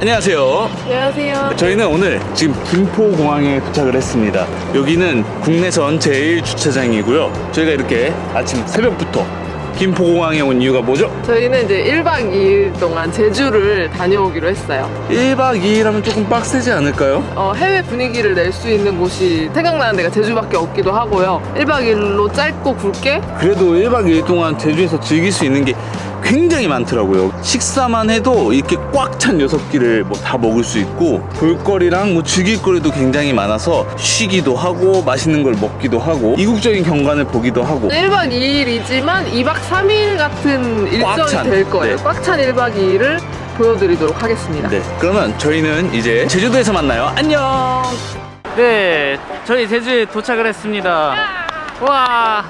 안녕하세요. 안녕하세요. 저희는 오늘 지금 김포공항에 도착을 했습니다. 여기는 국내선 제1주차장이고요. 저희가 이렇게 아침 새벽부터 김포공항에 온 이유가 뭐죠? 저희는 이제 1박 2일 동안 제주를 다녀오기로 했어요. 1박 2일 하면 조금 빡세지 않을까요? 어, 해외 분위기를 낼 수 있는 곳이 생각나는 데가 제주밖에 없기도 하고요. 1박 2일로 짧고 굵게 그래도 1박 2일 동안 제주에서 즐길 수 있는 게 굉장히 많더라고요. 식사만 해도 이렇게 꽉찬 6끼를 뭐 다 먹을 수 있고 볼거리랑 뭐 즐길 거리도 굉장히 많아서 쉬기도 하고 맛있는 걸 먹기도 하고 이국적인 경관을 보기도 하고 1박 2일이지만 2박 3일 같은 일정이 찬. 될 거예요. 네. 꽉찬 1박 2일을 보여드리도록 하겠습니다. 네, 그러면 저희는 이제 제주도에서 만나요. 안녕! 네, 저희 제주에 도착을 했습니다. 와,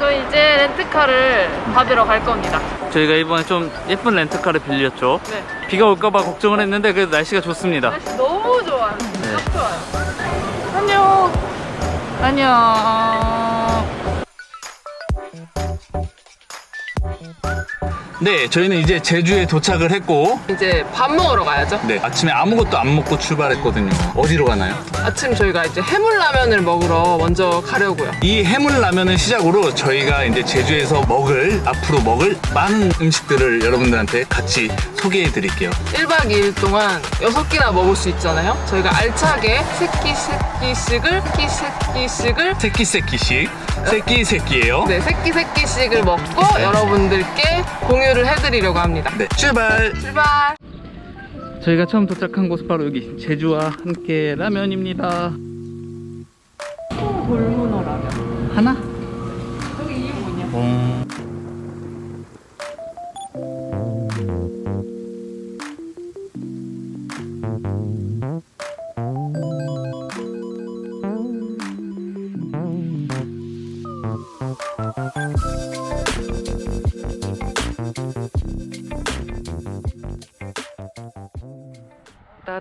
저희 이제 렌트카를 받으러 갈 겁니다. 저희가 이번에 좀 예쁜 렌트카를 빌렸죠. 네. 비가 올까봐 걱정을 했는데 그래도 날씨가 좋습니다. 날씨 너무 좋아요. 네. 딱 좋아요. 안녕. 안녕. 네, 저희는 이제 제주에 도착을 했고 이제 밥 먹으러 가야죠. 네, 아침에 아무것도 안 먹고 출발했거든요. 어디로 가나요? 아침 저희가 이제 해물라면을 먹으러 먼저 가려고요. 이 해물라면을 시작으로 저희가 이제 제주에서 먹을 앞으로 먹을 많은 음식들을 여러분들한테 같이 소개해 드릴게요. 1박 2일 동안 6끼나 먹을 수 있잖아요. 저희가 알차게 새끼 새끼씩을 새끼 새끼씩을 새끼 새끼씩 새끼 새끼예요. 네, 새끼 새끼씩을 먹고 여러분들께 공유를 해드리려고 합니다. 네, 출발. 출발! 저희가 처음 도착한 곳은 바로 여기 제주와 함께 라면입니다. 돌문어 라면. 하나?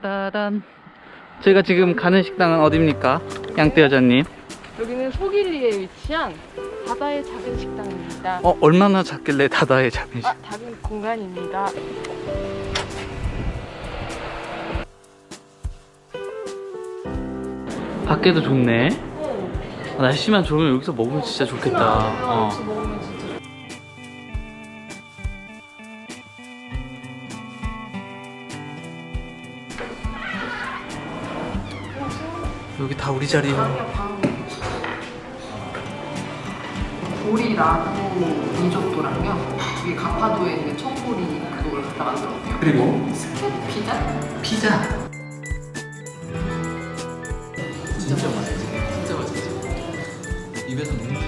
따다단. 저희가 지금 가는 식당은 어디입니까? 양떼 여자님. 여기는 소길리에 위치한 바다의 작은 식당입니다. 어, 얼마나 작길래 다다의 작은 식 아, 작은 공간입니다. 밖에도 좋네. 아, 날씨만 좋으면 여기서 먹으면 진짜 좋겠다. 어. 먹으면 진짜 여기 다 우리 자리야. 보리라고 리조또랑요. 여기 가파도에 있는 청보리 그걸 갖다 만들었대요. 그리고 스텝 피자? 피자. 진짜 맛있지. 진짜 맛있지. 입에서 녹는.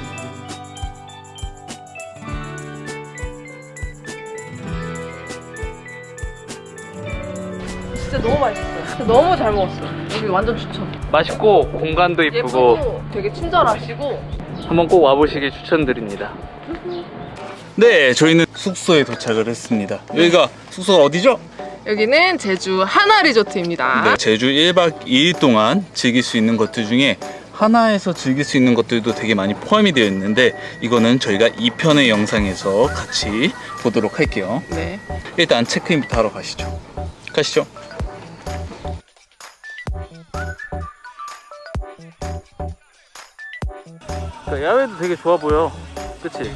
진짜 너무 맛있어요. 진짜 너무 잘 먹었어요. 여기 완전 추천. 맛있고 공간도 이쁘고 예쁘고 되게 친절하시고 한번 꼭 와보시길 추천드립니다. 네, 저희는 숙소에 도착을 했습니다. 여기가 숙소가 어디죠? 여기는 제주 하나 리조트입니다. 네, 제주 1박 2일 동안 즐길 수 있는 것들 중에 하나에서 즐길 수 있는 것들도 되게 많이 포함이 되어 있는데 이거는 저희가 2편의 영상에서 같이 보도록 할게요. 네. 일단 체크인부터 하러 가시죠. 가시죠. 야외도 되게 좋아 보여. 그치?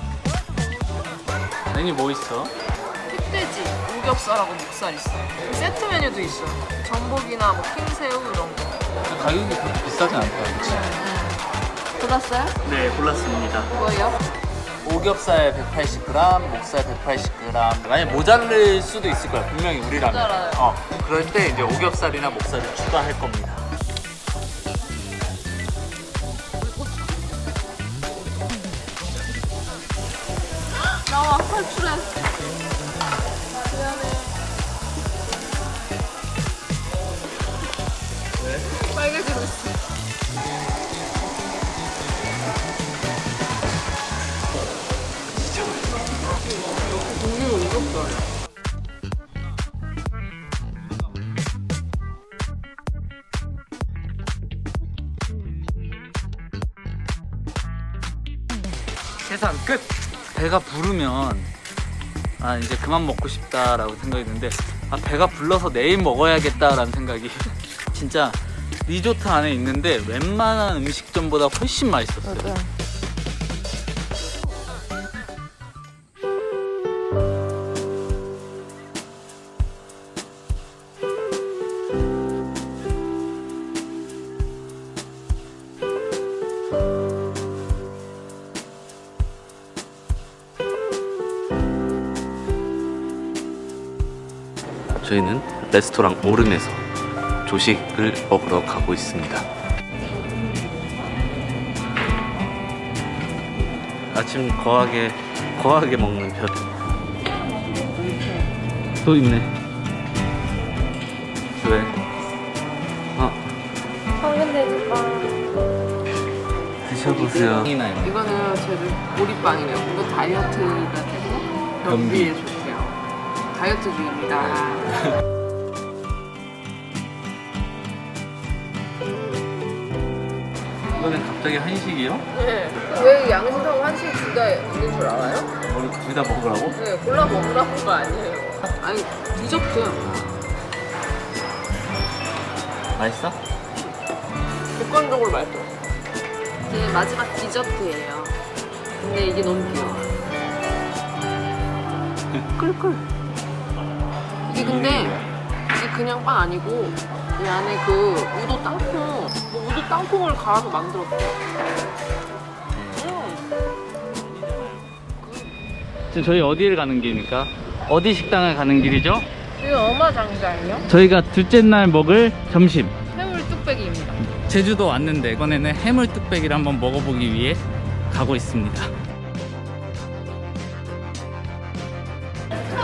메뉴 뭐 있어? 흑돼지, 오겹살하고 목살 있어요. 세트 메뉴도 있어요. 전복이나 뭐 킹새우 이런 거. 가격이 그렇게 비싸진 않다. 그치? 골랐어요? 네, 골랐습니다. 뭐예요? 오겹살 180g, 목살 180g. 만약 모자랄 수도 있을 거야. 분명히 우리라면. 모자라요. 어, 그럴 때 이제 오겹살이나 목살을 추가할 겁니다. 배가 부르면 아 이제 그만 먹고 싶다라고 생각이 드는데 아, 배가 불러서 내일 먹어야겠다라는 생각이 진짜 리조트 안에 있는데 웬만한 음식점보다 훨씬 맛있었어요. 저희는 레스토랑 오름에서 조식을 먹으러 가고 있습니다. 아침 거하게 거하게 먹는 편. 또 있네. 왜? 아 드셔보세요. 이거는 제들 보리빵이래요. 이거 다이어트가 되고 변비에 좋대요. 다이어트주의입니다. 이거는 갑자기 한식이요? 네. 왜 양식하고 한식 둘 다 있는 줄 알아요? 우리 둘다 먹으라고? 네, 골라 먹으라는 거 아니에요. 아니, 디저트. 맛있어? 객관적으로 맛있어. 이게 마지막 디저트예요. 근데 이게 너무 귀여워. 끌끌. 이게 근데 이게 그냥 빵 아니고 이 안에 그 우도 땅콩, 뭐 우도 땅콩을 갈아서 만들었대. 지금 저희 어디를 가는 길입니까? 어디 식당을 가는 길이죠? 이거 어마장자예요? 저희가 둘째 날 먹을 점심 해물 뚝배기입니다. 제주도 왔는데 이번에는 해물 뚝배기를 한번 먹어보기 위해 가고 있습니다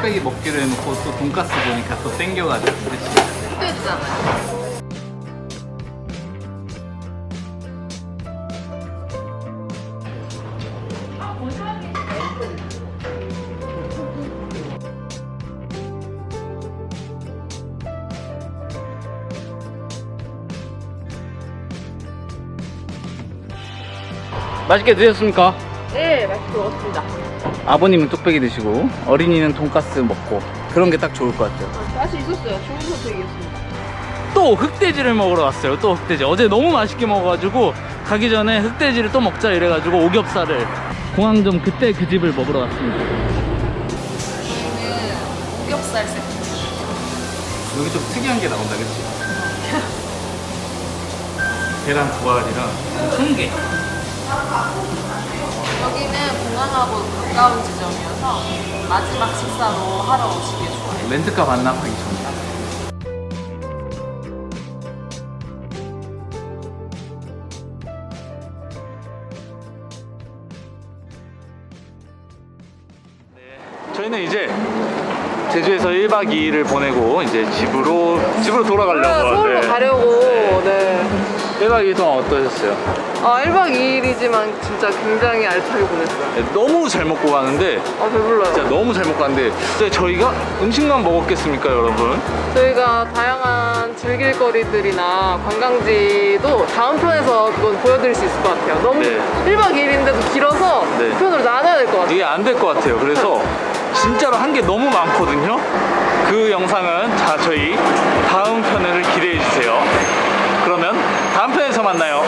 뚝배기 먹기로 해놓고 또 돈가스 보니까 또 땡겨가지고 그치? 뚝배기잖아요. 맛있게 드셨습니까? 네, 맛있게 먹었습니다. 아버님은 뚝배기 드시고 어린이는 돈가스 먹고 그런 게 딱 좋을 것 같아요 맛이 있었어요. 좋은 선택이었습니다. 또 흑돼지를 먹으러 왔어요. 또 흑돼지. 어제 너무 맛있게 먹어가지고 가기 전에 흑돼지를 또 먹자 이래가지고 오겹살을 공항점 그때 그 집을 먹으러 왔습니다. 저희는 오겹살 세트. 여기 좀 특이한 게 나온다, 그치? 계란 두 알이랑 한 개. 여기는 공항하고 가까운 지점이어서 마지막 식사로 하러 오시기 좋아요. 렌트카 반납하기 전에. 저희는 이제 제주에서 1박 2일을 보내고 이제 집으로 집으로 돌아가려고. 서울로 네. 가려고, 네. 1박 2일 동안 어떠셨어요? 아, 1박 2일이지만 진짜 굉장히 알차게 보냈어요. 네, 너무 잘 먹고 가는데 아, 배불러요. 진짜 너무 잘 먹고 가는데 근데 저희가 음식만 먹었겠습니까 여러분? 저희가 다양한 즐길 거리들이나 관광지도 다음 편에서 그건 보여드릴 수 있을 것 같아요. 너무 네. 1박 2일인데도 길어서 네. 편으로 나눠야 될 것 같아요. 이게 안 될 것 같아요 그래서 진짜로 한 게 너무 많거든요 그 영상은 자 저희 다음 편을 기대해 주세요 다음 편에서 만나요